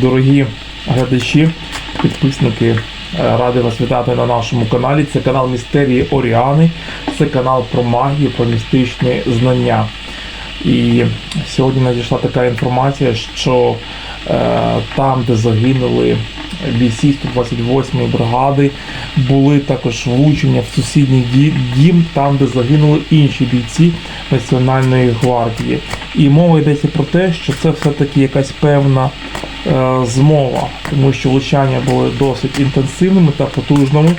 Дорогі глядачі, підписники, е, радий вас вітати на нашому каналі. Це канал Містерії Оріани, це канал про магію, про містичні знання. І сьогодні надійшла така інформація, що е, там, де загинули бійці 128-ї бригади, були також влучення в сусідній дім, там, де загинули інші бійці Національної гвардії. І мова йдеться про те, що це все-таки якась певна змова, тому що влучання були досить інтенсивними та потужними.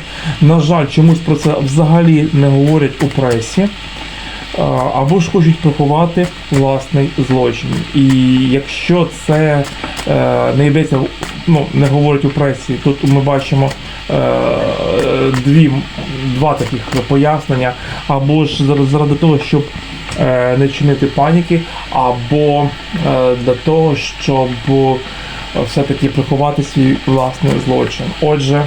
На жаль, чомусь про це взагалі не говорять у пресі. Е, Або ж хочуть приховати власний злочин. І якщо це е, не йдеться, ну не говорять у пресі, тут ми бачимо е, дві, два таких пояснення, або ж заради, того, щоб е, не чинити паніки, або е, для того, щоб е, все-таки приховати свій власний злочин. Отже,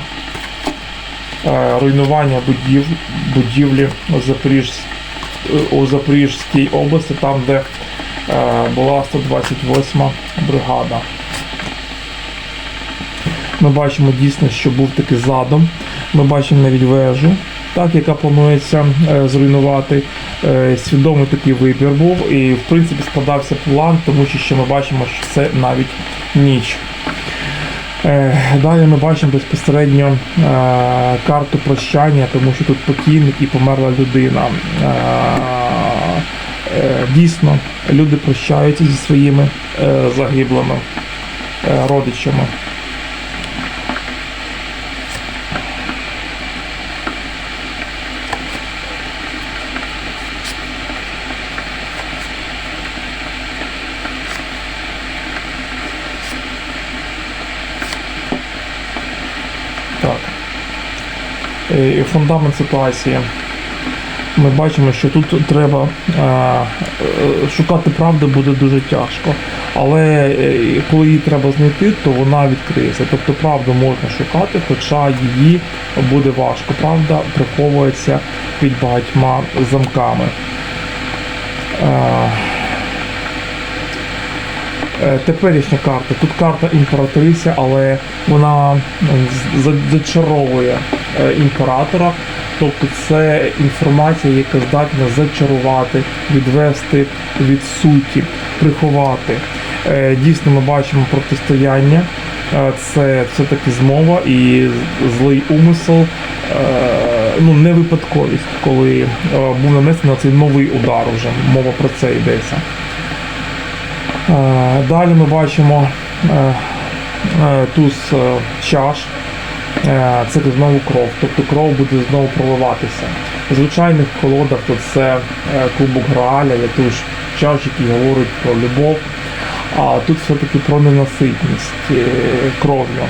е, руйнування будів, будівлі Запоріж, у Запорізькій області, там, де е, була 128 бригада. Ми бачимо дійсно, що був такий задум. Ми бачимо навіть вежу, так, яка планується е, зруйнувати. Е, свідомий такий вибір був, і в принципі складався план, тому що ще ми бачимо, що це навіть ніч. Е, Далі ми бачимо безпосередньо е, карту прощання, тому що тут покійник і померла людина. Дійсно, люди прощаються зі своїми загиблими родичами. Фундамент ситуації. Ми бачимо, що тут треба е, шукати правду буде дуже тяжко. Але е, коли її треба знайти, то вона відкриється. Тобто правду можна шукати, хоча її буде важко. Правда приховується під багатьма замками. Е, Теперішня карта. Тут карта імператриця, але вона зачаровує імператора. Тобто це інформація, яка здатна зачарувати, відвести від суті, приховати. Е, Дійсно, ми бачимо протистояння. Е, Це все-таки змова і злий умисел. е, Ну, не випадковість, коли е, був нанесений цей новий удар вже. Мова про це йдеться. Е, Далі ми бачимо е, е, туз е, чаш. Е, Це знову кров, тобто кров буде знову проливатися. У звичайних колодах то це е, кубок Грааля, є тут чаш, який говорить про любов, а тут все-таки про ненаситність е, кров'ю.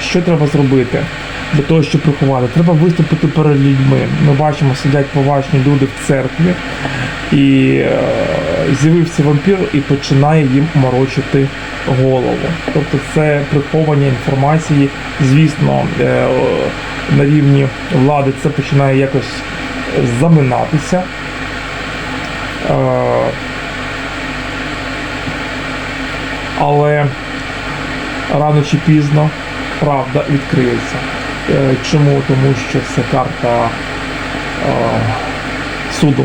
Що треба зробити для того, щоб приховати? Треба виступити перед людьми. Ми бачимо, сидять поважні люди в церкві, і е, з'явився вампір і починає їм морочити голову. Тобто це приховання інформації. Звісно, е, на рівні влади це починає якось заминатися. Е, але рано чи пізно правда відкриється. Е, Чому? Тому що це карта е, суду.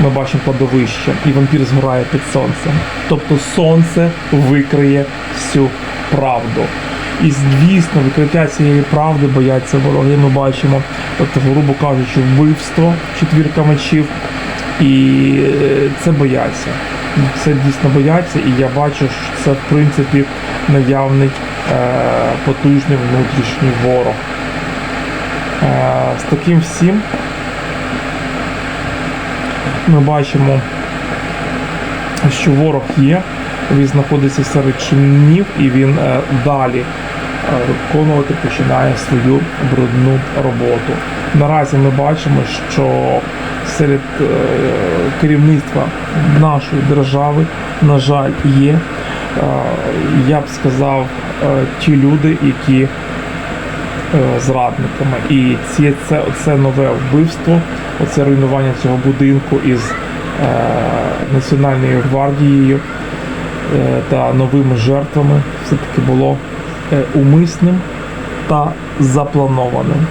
Ми бачимо кладовище, і вампір згорає під сонцем. Тобто сонце викриє всю правду. І звісно, викриття цієї правди бояться вороги. Ми бачимо, тобто, грубо кажучи, вбивство, четвірка мечів, і е, це бояться. Це дійсно бояться, і я бачу, що це в принципі наявний потужний внутрішній ворог. Е, з таким всім ми бачимо, що ворог є, він знаходиться серед чинів і він е, далі е, виконувати починає свою брудну роботу. Наразі ми бачимо, що серед е, керівництва нашої держави, на жаль, є, е, я б сказав, е, ті люди, які зрадниками. І ці, це, це нове вбивство, оце руйнування цього будинку із Національною гвардією та новими жертвами все-таки було умисним та запланованим.